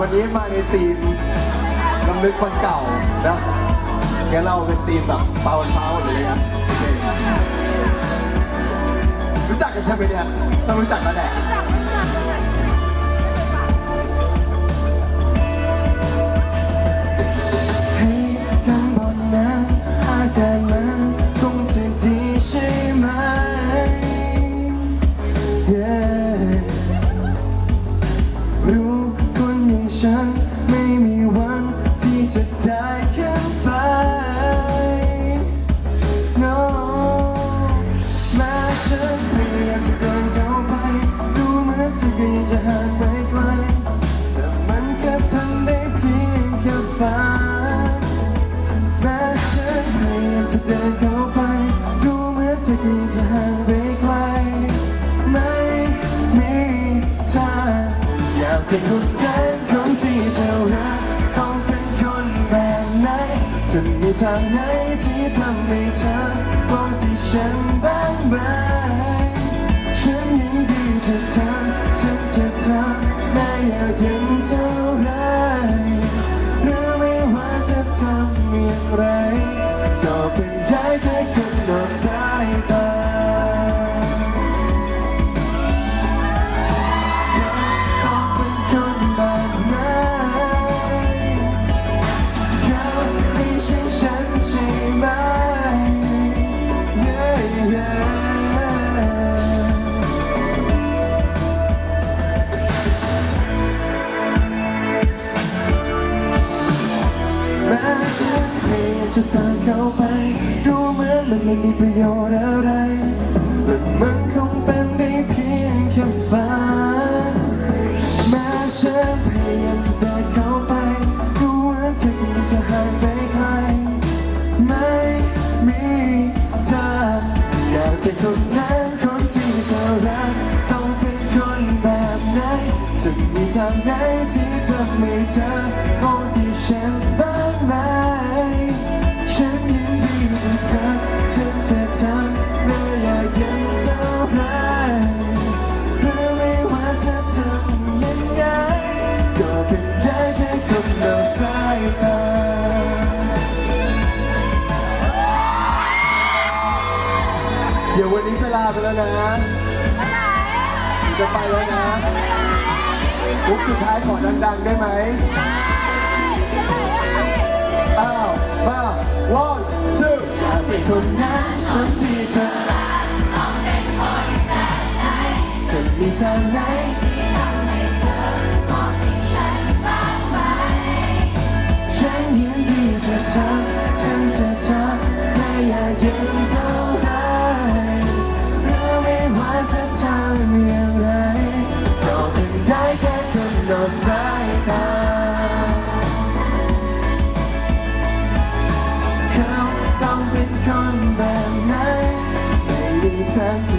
วันนี้มาในธีมลำลึกคนเก่านะงั้นเราเป็นธีมแบบเปาเปาหรืออะไรครับโอเครู้จักกันใช่ไหมเนี่ยต้องรู้จักกันแหละ มือนเธอก็ยังจะห่างไปไกลแต่มันแค่ทำได้เพียงแค่ฝันแม้ฉันพยายามจะเดินเข้าไป ดูเหมือนเธอก็ยังจะห่างไปไกลไม่มีทางอยากเป็นคนนั้นคนที่เธอรักต้องเป็นคนแบบไหนจะมีทางไหนที่ทำให้เธอมองที่ฉันบ้าง ไรก็เป็นได้แค่คนนอกสายตา พยายามจะฟังเข้าไป ดูเหมือนมันไม่มีประโยชน์อะไร และมันคงเป็นได้เพียงแค่ฝันแม้ฉันพยายามจะเดินเข้าไป ดูเหมือนจะห่างไปไกล ไม่มีทางอยากเป็นคนนั้นคนที่เธอรัก ต้องเป็นคนแบบไหน จะมีทางไหนที่ทำให้เธอมองที่ฉันบ้างไหมาไปแล้วนะจะไปแล้วนะลุกสุดท้ายขอดังๆได้ไหมอ้าวมา one two อยากเป็นคนนั้นคนที่เธอจะมีทางไหน เ